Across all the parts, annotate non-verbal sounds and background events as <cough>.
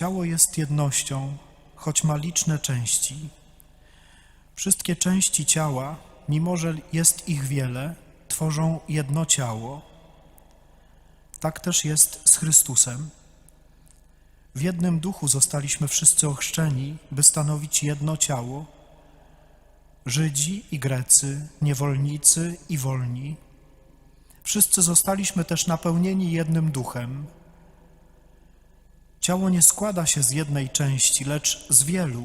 Ciało jest jednością, choć ma liczne części. Wszystkie części ciała, mimo że jest ich wiele, tworzą jedno ciało. Tak też jest z Chrystusem. W jednym duchu zostaliśmy wszyscy ochrzczeni, by stanowić jedno ciało. Żydzi i Grecy, niewolnicy i wolni. Wszyscy zostaliśmy też napełnieni jednym duchem. Ciało nie składa się z jednej części, lecz z wielu.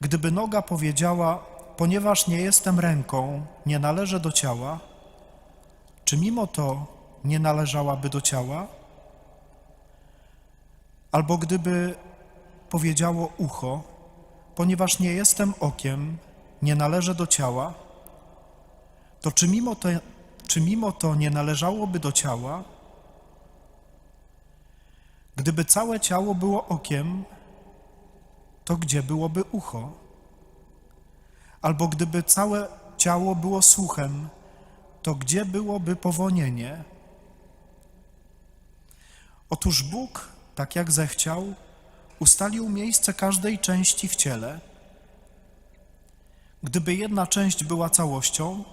Gdyby noga powiedziała, ponieważ nie jestem ręką, nie należę do ciała, czy mimo to nie należałaby do ciała? Albo gdyby powiedziało ucho, ponieważ nie jestem okiem, nie należę do ciała, to czy mimo to, czy mimo to nie należałoby do ciała? Gdyby całe ciało było okiem, to gdzie byłoby ucho? Albo gdyby całe ciało było słuchem, to gdzie byłoby powonienie? Otóż Bóg, tak jak zechciał, ustalił miejsce każdej części w ciele. Gdyby jedna część była całością,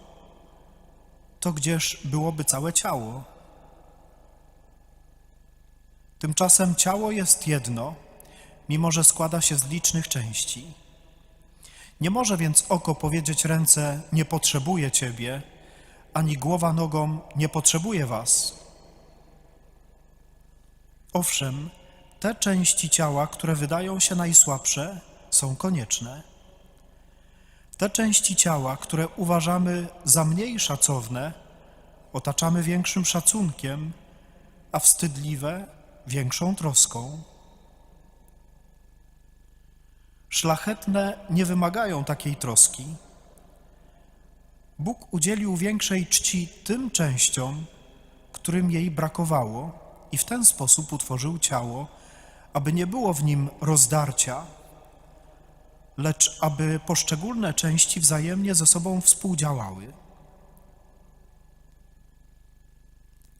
to gdzież byłoby całe ciało? Tymczasem ciało jest jedno, mimo że składa się z licznych części. Nie może więc oko powiedzieć ręce: Nie potrzebuję ciebie, ani głowa nogą: Nie potrzebuję was. Owszem, te części ciała, które wydają się najsłabsze, są konieczne. Te części ciała, które uważamy za mniej szacowne, otaczamy większym szacunkiem, a wstydliwe większą troską. Szlachetne nie wymagają takiej troski. Bóg udzielił większej czci tym częściom, którym jej brakowało, i w ten sposób utworzył ciało, aby nie było w nim rozdarcia, lecz aby poszczególne części wzajemnie ze sobą współdziałały.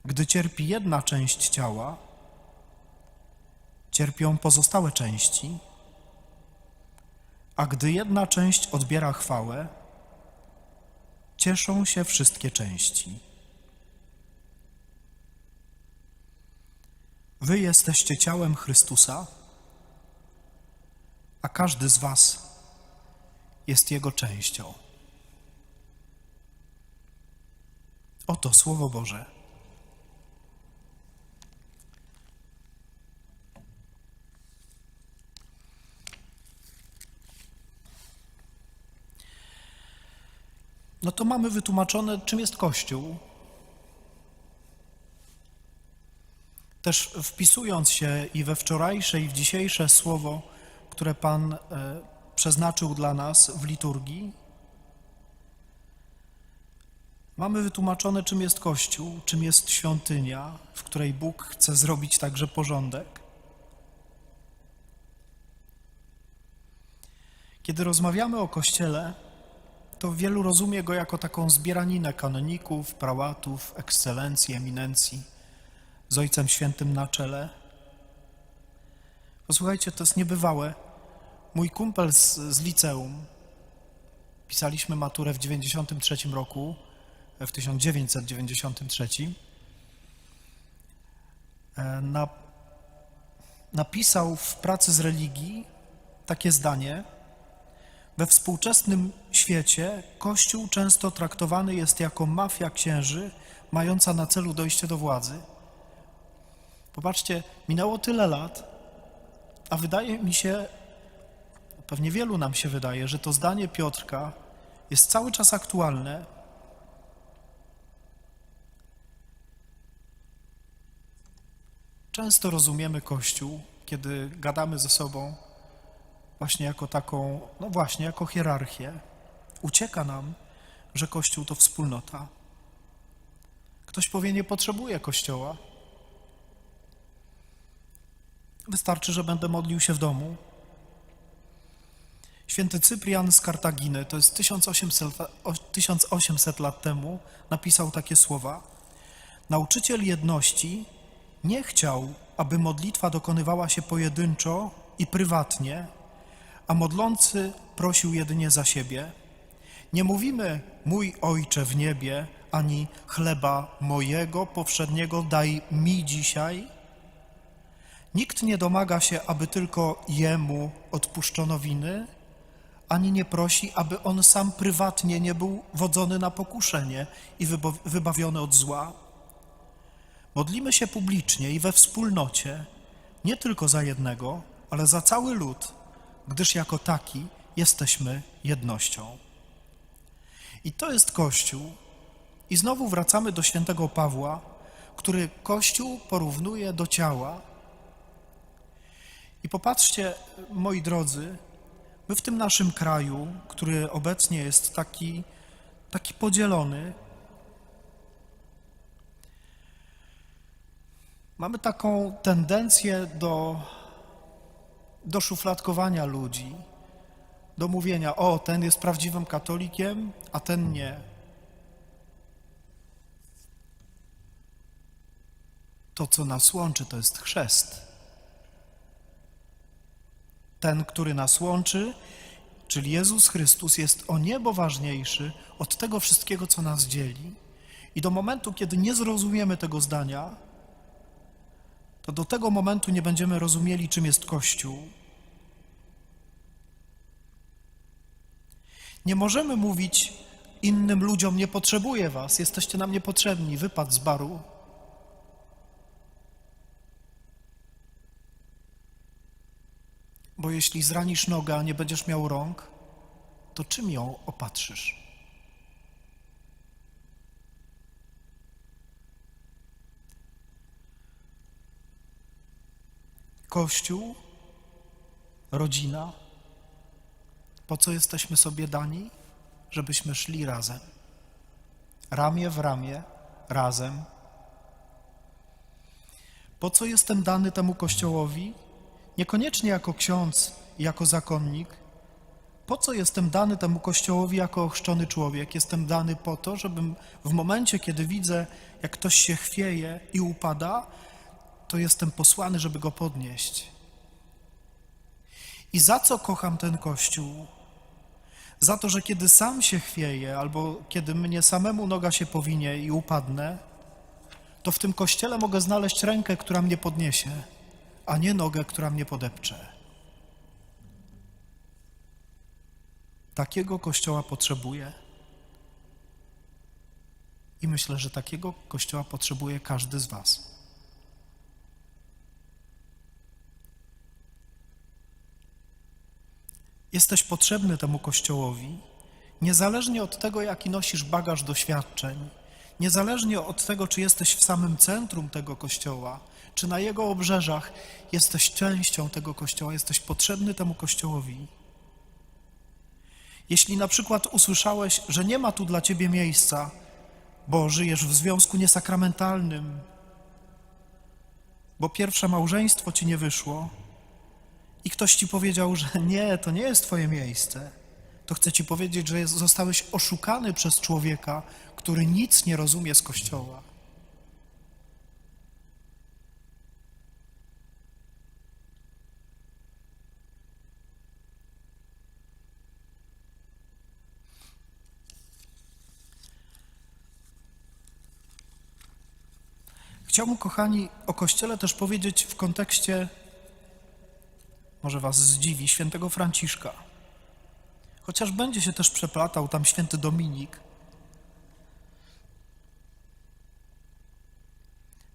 Gdy cierpi jedna część ciała, cierpią pozostałe części, a gdy jedna część odbiera chwałę, cieszą się wszystkie części. Wy jesteście ciałem Chrystusa, a każdy z Was jest Jego częścią. Oto Słowo Boże. No to mamy wytłumaczone, czym jest Kościół. Też wpisując się i we wczorajsze, i w dzisiejsze słowo, które Pan e, przeznaczył dla nas w liturgii, mamy wytłumaczone, czym jest Kościół, czym jest świątynia, w której Bóg chce zrobić także porządek. Kiedy rozmawiamy o Kościele, to wielu rozumie go jako taką zbieraninę kanoników, prałatów, ekscelencji, eminencji, z Ojcem Świętym na czele. Posłuchajcie, to jest niebywałe. Mój kumpel z, z liceum, pisaliśmy maturę w 93 roku, w 1993, e, na, napisał w pracy z religii takie zdanie, we współczesnym świecie Kościół często traktowany jest jako mafia księży, mająca na celu dojście do władzy. Popatrzcie, minęło tyle lat, a wydaje mi się, pewnie wielu nam się wydaje, że to zdanie Piotrka jest cały czas aktualne. Często rozumiemy Kościół, kiedy gadamy ze sobą właśnie jako taką, no właśnie, jako hierarchię. Ucieka nam, że Kościół to wspólnota. Ktoś powie, nie potrzebuje Kościoła. Wystarczy, że będę modlił się w domu. Święty Cyprian z Kartaginy, to jest 1800, o- 1800 lat temu, napisał takie słowa. Nauczyciel jedności nie chciał, aby modlitwa dokonywała się pojedynczo i prywatnie, a modlący prosił jedynie za siebie. Nie mówimy mój Ojcze w niebie, ani chleba mojego powszedniego daj mi dzisiaj. Nikt nie domaga się, aby tylko jemu odpuszczono winy, ani nie prosi, aby on sam prywatnie nie był wodzony na pokuszenie i wybawiony od zła. Modlimy się publicznie i we wspólnocie, nie tylko za jednego, ale za cały lud, gdyż jako taki jesteśmy jednością. I to jest Kościół. I znowu wracamy do świętego Pawła, który Kościół porównuje do ciała. I popatrzcie, moi drodzy, my w tym naszym kraju, który obecnie jest taki, taki podzielony, mamy taką tendencję do, do szufladkowania ludzi, do mówienia: o, ten jest prawdziwym katolikiem, a ten nie. To, co nas łączy, to jest chrzest. Ten, który nas łączy, czyli Jezus Chrystus, jest o niebo ważniejszy od tego wszystkiego, co nas dzieli. I do momentu, kiedy nie zrozumiemy tego zdania, to do tego momentu nie będziemy rozumieli, czym jest Kościół. Nie możemy mówić innym ludziom: Nie potrzebuję was, jesteście nam niepotrzebni, wypad z baru. Bo jeśli zranisz nogę, a nie będziesz miał rąk, to czym ją opatrzysz? Kościół, rodzina, po co jesteśmy sobie dani? Żebyśmy szli razem. Ramię w ramię, razem. Po co jestem dany temu Kościołowi? Niekoniecznie jako ksiądz i jako zakonnik. Po co jestem dany temu Kościołowi jako ochrzczony człowiek? Jestem dany po to, żebym w momencie, kiedy widzę, jak ktoś się chwieje i upada, to jestem posłany, żeby go podnieść. I za co kocham ten Kościół? Za to, że kiedy sam się chwieję, albo kiedy mnie samemu noga się powinie i upadnę, to w tym Kościele mogę znaleźć rękę, która mnie podniesie, a nie nogę, która mnie podepcze. Takiego Kościoła potrzebuję. I myślę, że takiego Kościoła potrzebuje każdy z Was. Jesteś potrzebny temu Kościołowi, niezależnie od tego, jaki nosisz bagaż doświadczeń, niezależnie od tego, czy jesteś w samym centrum tego Kościoła, czy na jego obrzeżach, jesteś częścią tego Kościoła, jesteś potrzebny temu Kościołowi. Jeśli na przykład usłyszałeś, że nie ma tu dla ciebie miejsca, bo żyjesz w związku niesakramentalnym, bo pierwsze małżeństwo ci nie wyszło, i ktoś ci powiedział, że <laughs> nie, to nie jest twoje miejsce, to chcę ci powiedzieć, że zostałeś oszukany przez człowieka, który nic nie rozumie z Kościoła. Chciałbym, kochani, o Kościele też powiedzieć w kontekście może was zdziwi, świętego Franciszka. Chociaż będzie się też przeplatał tam święty Dominik.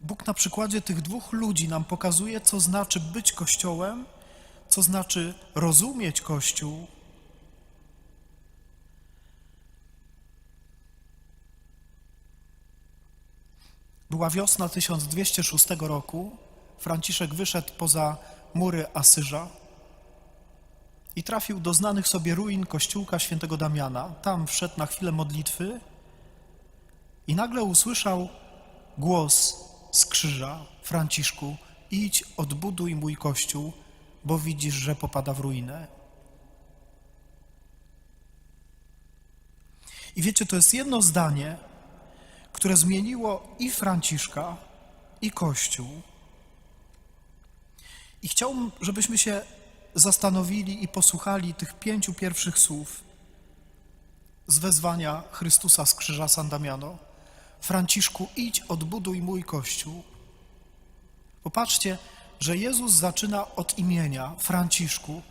Bóg na przykładzie tych dwóch ludzi nam pokazuje, co znaczy być Kościołem, co znaczy rozumieć Kościół. Była wiosna 1206 roku. Franciszek wyszedł poza mury Asyża i trafił do znanych sobie ruin kościółka świętego Damiana. Tam wszedł na chwilę modlitwy i nagle usłyszał głos z krzyża Franciszku: Idź, odbuduj mój kościół, bo widzisz, że popada w ruinę. I wiecie, to jest jedno zdanie, które zmieniło i Franciszka, i Kościół. I chciałbym, żebyśmy się zastanowili i posłuchali tych pięciu pierwszych słów z wezwania Chrystusa z krzyża San Damiano. Franciszku, idź, odbuduj mój Kościół. Popatrzcie, że Jezus zaczyna od imienia Franciszku.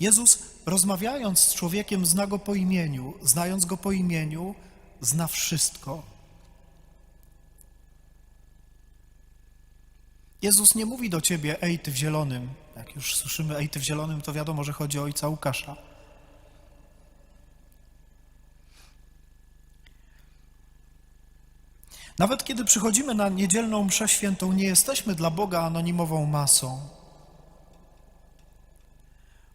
Jezus, rozmawiając z człowiekiem, zna go po imieniu. Znając go po imieniu, zna wszystko. Jezus nie mówi do ciebie, ej ty w zielonym. Jak już słyszymy, ej ty w zielonym, to wiadomo, że chodzi o ojca Łukasza. Nawet kiedy przychodzimy na niedzielną mszę świętą, nie jesteśmy dla Boga anonimową masą.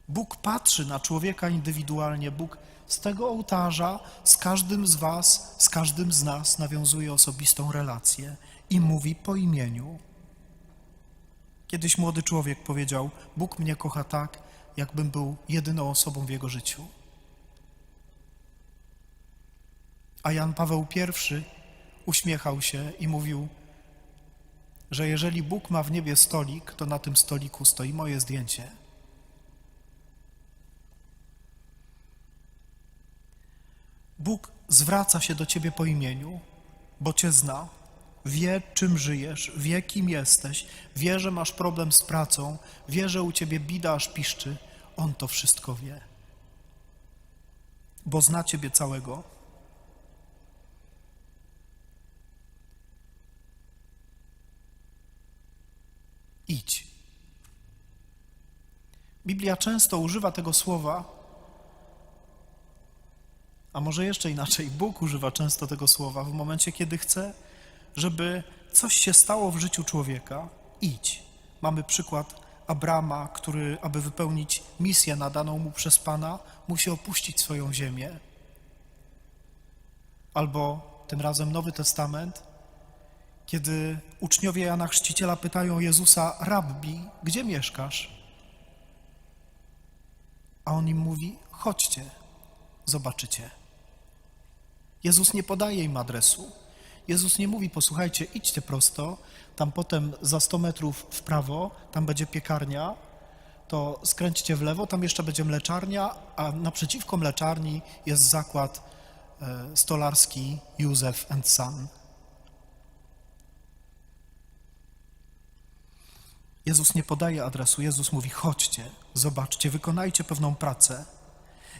Bóg patrzy na człowieka indywidualnie. Bóg z tego ołtarza, z każdym z Was, z każdym z nas nawiązuje osobistą relację i mówi po imieniu. Kiedyś młody człowiek powiedział: Bóg mnie kocha tak, jakbym był jedyną osobą w jego życiu. A Jan Paweł I uśmiechał się i mówił, że jeżeli Bóg ma w niebie stolik, to na tym stoliku stoi moje zdjęcie. Bóg zwraca się do ciebie po imieniu, bo cię zna, wie, czym żyjesz, wie, kim jesteś, wie, że masz problem z pracą, wie, że u ciebie bida aż piszczy. On to wszystko wie, bo zna ciebie całego. Idź. Biblia często używa tego słowa, a może jeszcze inaczej, Bóg używa często tego słowa w momencie, kiedy chce, żeby coś się stało w życiu człowieka. Idź. Mamy przykład Abrama, który, aby wypełnić misję nadaną mu przez Pana, musi opuścić swoją ziemię. Albo tym razem Nowy Testament, kiedy uczniowie Jana Chrzciciela pytają Jezusa, Rabbi, gdzie mieszkasz? A on im mówi, chodźcie, zobaczycie. Jezus nie podaje im adresu. Jezus nie mówi, posłuchajcie, idźcie prosto, tam potem za 100 metrów w prawo, tam będzie piekarnia, to skręćcie w lewo, tam jeszcze będzie mleczarnia, a naprzeciwko mleczarni jest zakład e, stolarski Józef and Son. Jezus nie podaje adresu, Jezus mówi: chodźcie, zobaczcie, wykonajcie pewną pracę.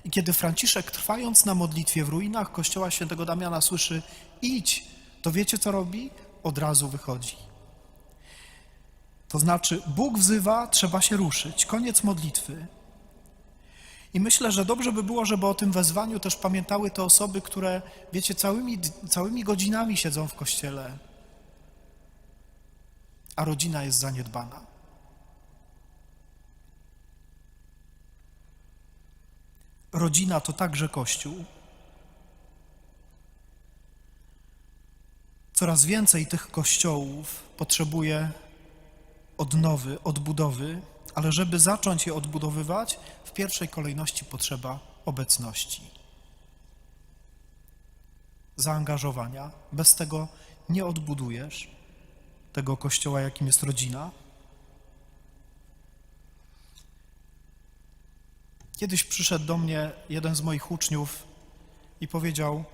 I kiedy Franciszek, trwając na modlitwie w ruinach kościoła świętego Damiana, słyszy: idź, to wiecie co robi? Od razu wychodzi. To znaczy, Bóg wzywa, trzeba się ruszyć. Koniec modlitwy. I myślę, że dobrze by było, żeby o tym wezwaniu też pamiętały te osoby, które, wiecie, całymi, całymi godzinami siedzą w kościele, a rodzina jest zaniedbana. Rodzina to także Kościół. Coraz więcej tych kościołów potrzebuje odnowy, odbudowy, ale żeby zacząć je odbudowywać, w pierwszej kolejności potrzeba obecności, zaangażowania. Bez tego nie odbudujesz tego kościoła, jakim jest rodzina. Kiedyś przyszedł do mnie jeden z moich uczniów i powiedział: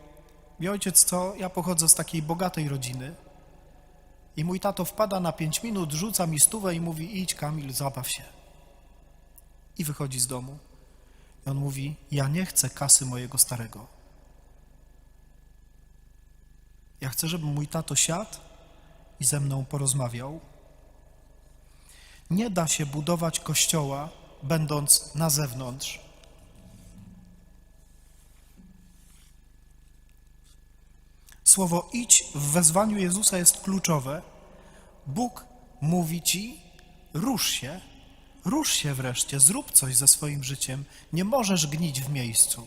Mi ojciec, co? Ja pochodzę z takiej bogatej rodziny. I mój tato wpada na pięć minut, rzuca mi stówę i mówi: Idź, Kamil, zabaw się. I wychodzi z domu. I on mówi: Ja nie chcę kasy mojego starego. Ja chcę, żeby mój tato siadł i ze mną porozmawiał. Nie da się budować kościoła, będąc na zewnątrz. Słowo idź w wezwaniu Jezusa jest kluczowe. Bóg mówi ci: rusz się, rusz się wreszcie, zrób coś ze swoim życiem. Nie możesz gnić w miejscu.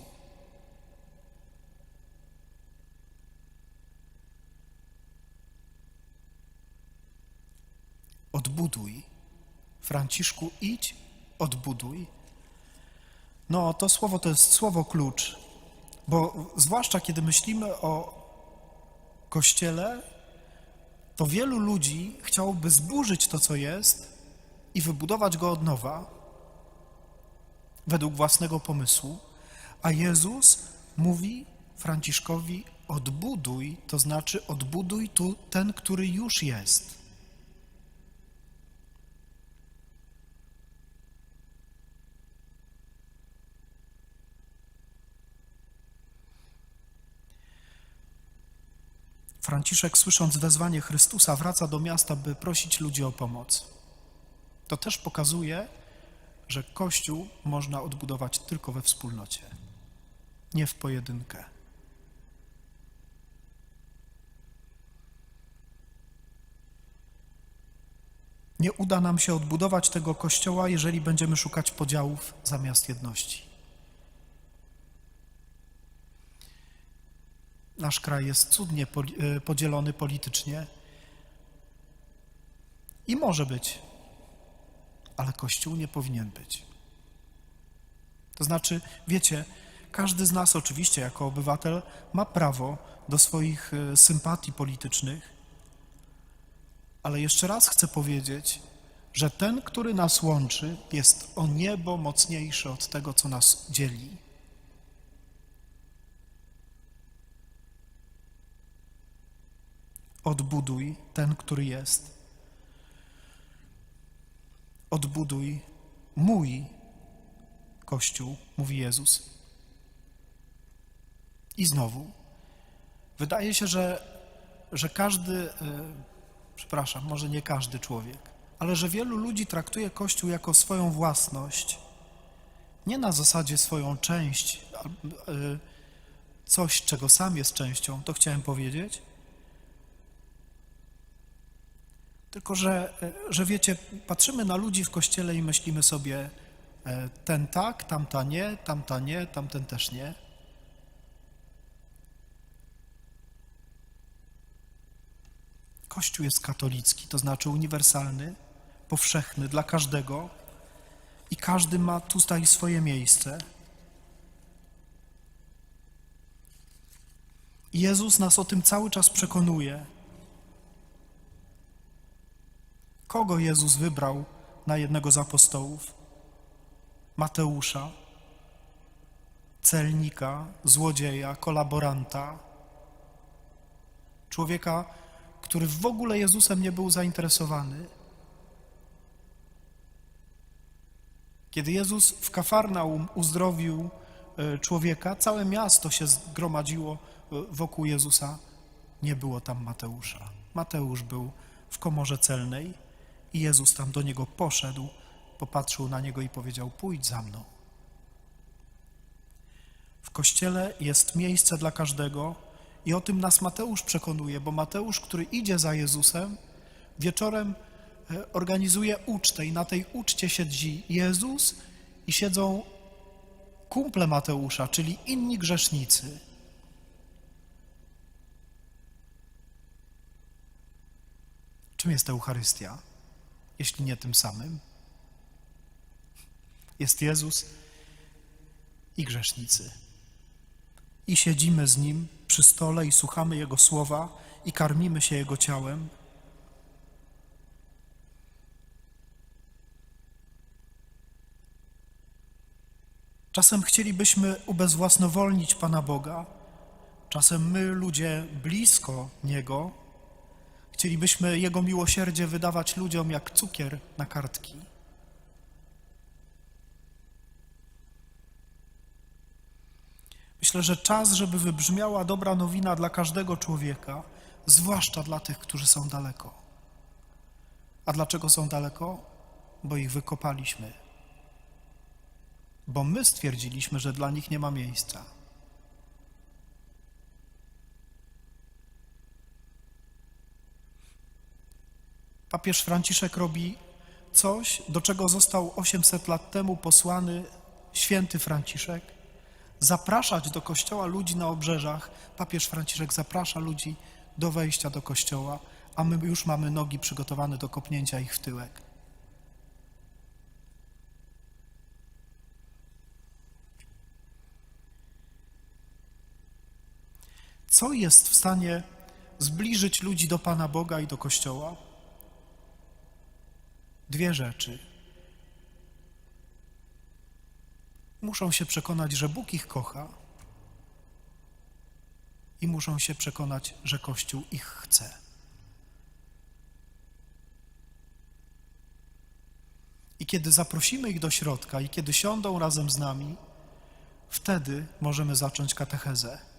Odbuduj. Franciszku, idź, odbuduj. No, to słowo to jest słowo klucz, bo zwłaszcza kiedy myślimy o Kościele, to wielu ludzi chciałoby zburzyć to, co jest i wybudować go od nowa według własnego pomysłu, a Jezus mówi Franciszkowi: odbuduj, to znaczy odbuduj tu ten, który już jest. Franciszek, słysząc wezwanie Chrystusa, wraca do miasta, by prosić ludzi o pomoc. To też pokazuje, że Kościół można odbudować tylko we wspólnocie, nie w pojedynkę. Nie uda nam się odbudować tego Kościoła, jeżeli będziemy szukać podziałów zamiast jedności. Nasz kraj jest cudnie e, podzielony politycznie i może być, ale Kościół nie powinien być. To znaczy, wiecie, każdy z nas oczywiście jako obywatel ma prawo do swoich e, sympatii politycznych, ale jeszcze raz chcę powiedzieć, że ten, który nas łączy, jest o niebo mocniejszy od tego, co nas dzieli. Odbuduj ten, który jest. Odbuduj mój Kościół, mówi Jezus. I znowu, wydaje się, że, że każdy, e, przepraszam, może nie każdy człowiek, ale że wielu ludzi traktuje Kościół jako swoją własność, nie na zasadzie swoją część, e, coś, czego sam jest częścią, to chciałem powiedzieć, Tylko, że, e, że wiecie, patrzymy na ludzi w kościele i myślimy sobie, e, ten tak, tamta nie, tamta nie, tamten też nie. Kościół jest katolicki, to znaczy uniwersalny, powszechny dla każdego i każdy ma tutaj swoje miejsce. Jezus nas o tym cały czas przekonuje. Kogo Jezus wybrał na jednego z apostołów? Mateusza, celnika, złodzieja, kolaboranta, człowieka, który w ogóle Jezusem nie był zainteresowany. Kiedy Jezus w Kafarnaum uzdrowił e, człowieka, całe miasto się zgromadziło e, wokół Jezusa. Nie było tam Mateusza. Mateusz był w komorze celnej i Jezus tam do niego poszedł, popatrzył na niego i powiedział: Pójdź za mną. W kościele jest miejsce dla każdego i o tym nas Mateusz przekonuje, bo Mateusz, który idzie za Jezusem, wieczorem e, organizuje ucztę i na tej uczcie siedzi Jezus i siedzą kumple Mateusza, czyli inni grzesznicy. Czym jest Eucharystia, jeśli nie tym samym? Jest Jezus i grzesznicy. I siedzimy z Nim przy stole i słuchamy Jego słowa i karmimy się Jego ciałem. Czasem chcielibyśmy ubezwłasnowolnić Pana Boga, czasem my, ludzie blisko Niego, chcielibyśmy Jego miłosierdzie wydawać ludziom jak cukier na kartki. Myślę, że czas, żeby wybrzmiała dobra nowina dla każdego człowieka, zwłaszcza dla tych, którzy są daleko. A dlaczego są daleko? Bo ich wykopaliśmy. Bo my stwierdziliśmy, że dla nich nie ma miejsca. Papież Franciszek robi coś, do czego został 800 lat temu posłany święty Franciszek. Zapraszać do kościoła ludzi na obrzeżach. Papież Franciszek zaprasza ludzi do wejścia do kościoła, a my już mamy nogi przygotowane do kopnięcia ich w tyłek. Co jest w stanie zbliżyć ludzi do Pana Boga i do Kościoła? Dwie rzeczy. Muszą się przekonać, że Bóg ich kocha i muszą się przekonać, że Kościół ich chce. I kiedy zaprosimy ich do środka i kiedy siądą razem z nami, wtedy możemy zacząć katechezę.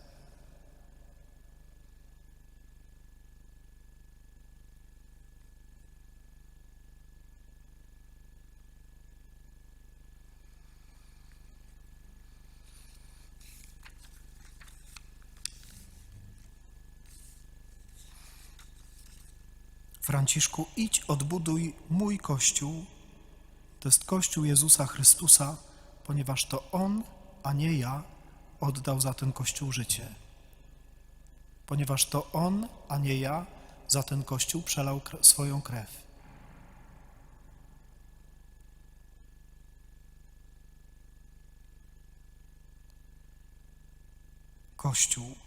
Franciszku, idź, odbuduj mój Kościół. To jest Kościół Jezusa Chrystusa, ponieważ to On, a nie ja, oddał za ten Kościół życie. Ponieważ to On, a nie ja, za ten Kościół przelał swoją krew. Kościół.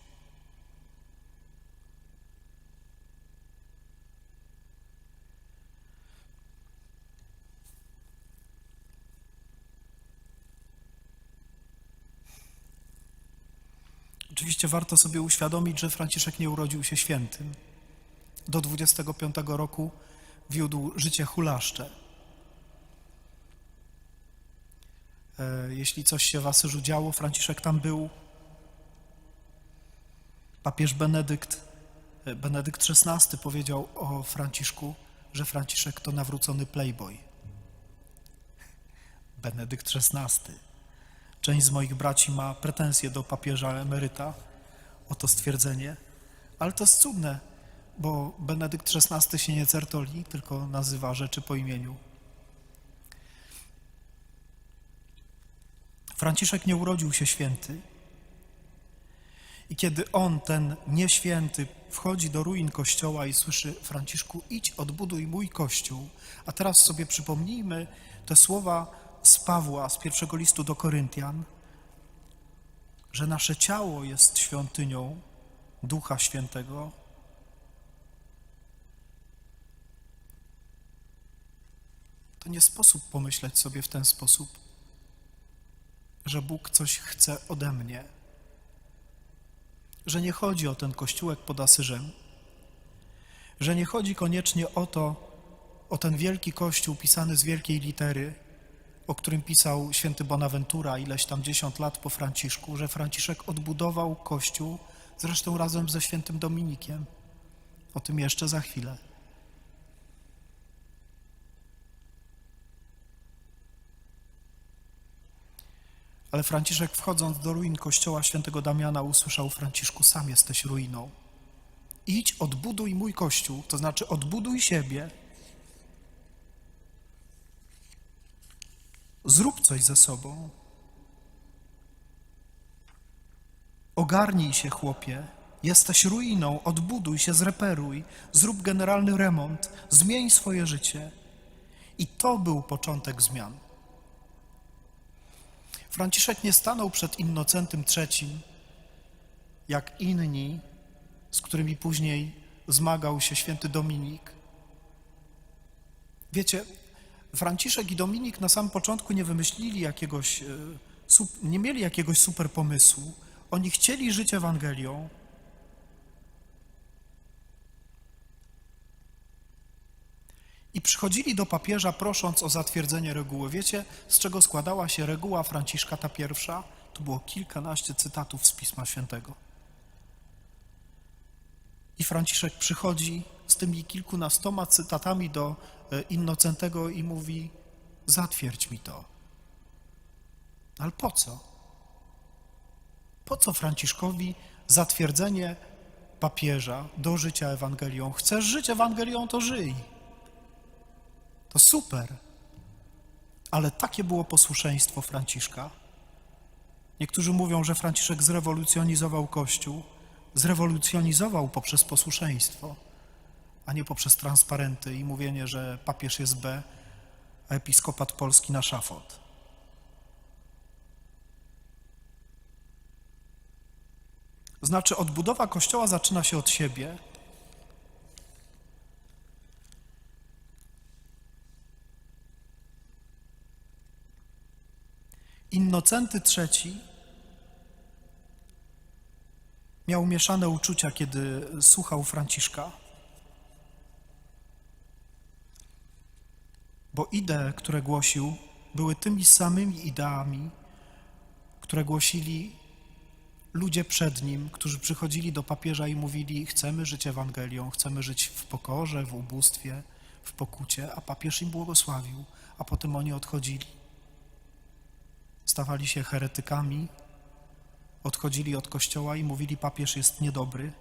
Oczywiście warto sobie uświadomić, że Franciszek nie urodził się świętym. Do 25 roku wiódł życie hulaszcze. E, Jeśli coś się w Asyżu działo, Franciszek tam był. Papież Benedykt, e, Benedykt XVI powiedział o Franciszku, że Franciszek to nawrócony playboy. Benedykt XVI. Część z moich braci ma pretensje do papieża emeryta o to stwierdzenie, ale to jest cudne, bo Benedykt XVI się nie certoli, tylko nazywa rzeczy po imieniu. Franciszek nie urodził się święty. I kiedy on, ten nieświęty, wchodzi do ruin kościoła i słyszy Franciszku, idź, odbuduj mój kościół. A teraz sobie przypomnijmy te słowa z Pawła, z pierwszego listu do Koryntian, że nasze ciało jest świątynią Ducha Świętego. To nie sposób pomyśleć sobie w ten sposób, że Bóg coś chce ode mnie, że nie chodzi o ten kościółek pod Asyżem, że nie chodzi koniecznie o to, o ten wielki kościół pisany z wielkiej litery, o którym pisał święty Bonaventura ileś tam dziesiąt lat po Franciszku, że Franciszek odbudował kościół, zresztą razem ze świętym Dominikiem. O tym jeszcze za chwilę. Ale Franciszek wchodząc do ruin kościoła świętego Damiana usłyszał Franciszku, sam jesteś ruiną. Idź, odbuduj mój kościół, to znaczy odbuduj siebie. Zrób coś ze sobą. Ogarnij się, chłopie. Jesteś ruiną, odbuduj się, zreperuj, zrób generalny remont, zmień swoje życie. I to był początek zmian. Franciszek nie stanął przed Innocentym III, jak inni, z którymi później zmagał się święty Dominik. Wiecie, Franciszek i Dominik na samym początku nie wymyślili jakiegoś, e, nie mieli jakiegoś super pomysłu. Oni chcieli żyć Ewangelią. I przychodzili do papieża prosząc o zatwierdzenie reguły. Wiecie, z czego składała się reguła Franciszka ta pierwsza? To było kilkanaście cytatów z Pisma Świętego. I Franciszek przychodzi z tymi kilkunastoma cytatami do Innocentego i mówi: Zatwierdź mi to. Ale po co? Po co Franciszkowi zatwierdzenie papieża do życia Ewangelią? Chcesz żyć Ewangelią, to żyj. To super. Ale takie było posłuszeństwo Franciszka. Niektórzy mówią, że Franciszek zrewolucjonizował Kościół. Zrewolucjonizował poprzez posłuszeństwo, a nie poprzez transparenty i mówienie, że papież jest B, a episkopat polski na szafot. Znaczy, odbudowa Kościoła zaczyna się od siebie. Innocenty III miał mieszane uczucia, kiedy słuchał Franciszka. Bo idee, które głosił, były tymi samymi ideami, które głosili ludzie przed nim, którzy przychodzili do papieża i mówili: Chcemy żyć Ewangelią, chcemy żyć w pokorze, w ubóstwie, w pokucie, a papież im błogosławił, a potem oni odchodzili. Stawali się heretykami, odchodzili od kościoła i mówili: Papież jest niedobry.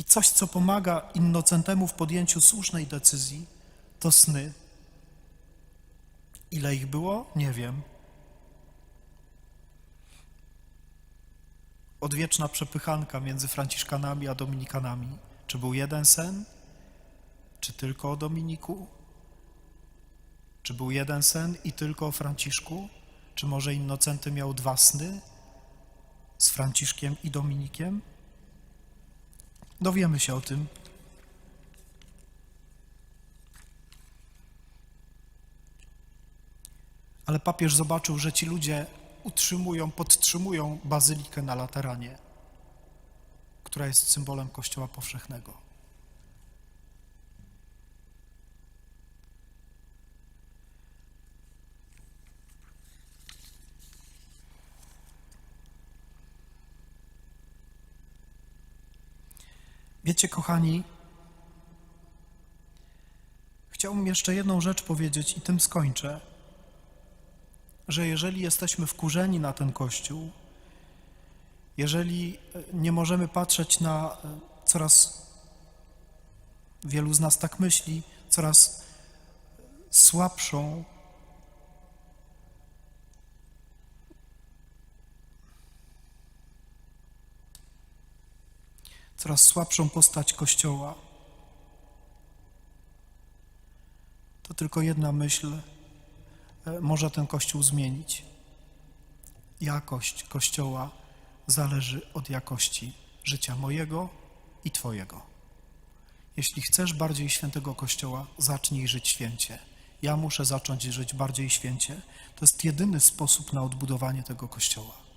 I coś, co pomaga innocentemu w podjęciu słusznej decyzji, to sny. Ile ich było? Nie wiem. Odwieczna przepychanka między Franciszkanami a Dominikanami. Czy był jeden sen? Czy tylko o Dominiku? Czy był jeden sen i tylko o Franciszku? Czy może Innocenty miał dwa sny z Franciszkiem i Dominikiem? Dowiemy się o tym. Ale papież zobaczył, że ci ludzie utrzymują, podtrzymują bazylikę na Lateranie, która jest symbolem Kościoła powszechnego. Wiecie, kochani, chciałbym jeszcze jedną rzecz powiedzieć i tym skończę, że jeżeli jesteśmy wkurzeni na ten Kościół, jeżeli e, nie możemy patrzeć na e, coraz, wielu z nas tak myśli, coraz słabszą, coraz słabszą postać Kościoła, to tylko jedna myśl e, może ten Kościół zmienić. Jakość Kościoła zależy od jakości życia mojego i Twojego. Jeśli chcesz bardziej świętego Kościoła, zacznij żyć święcie. Ja muszę zacząć żyć bardziej święcie. To jest jedyny sposób na odbudowanie tego Kościoła.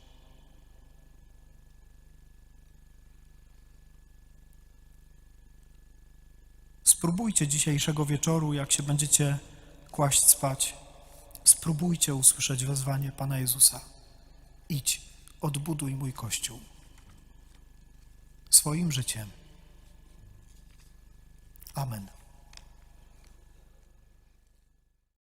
Spróbujcie dzisiejszego wieczoru, jak się będziecie kłaść spać, spróbujcie usłyszeć wezwanie Pana Jezusa. Idź, odbuduj mój Kościół swoim życiem. Amen.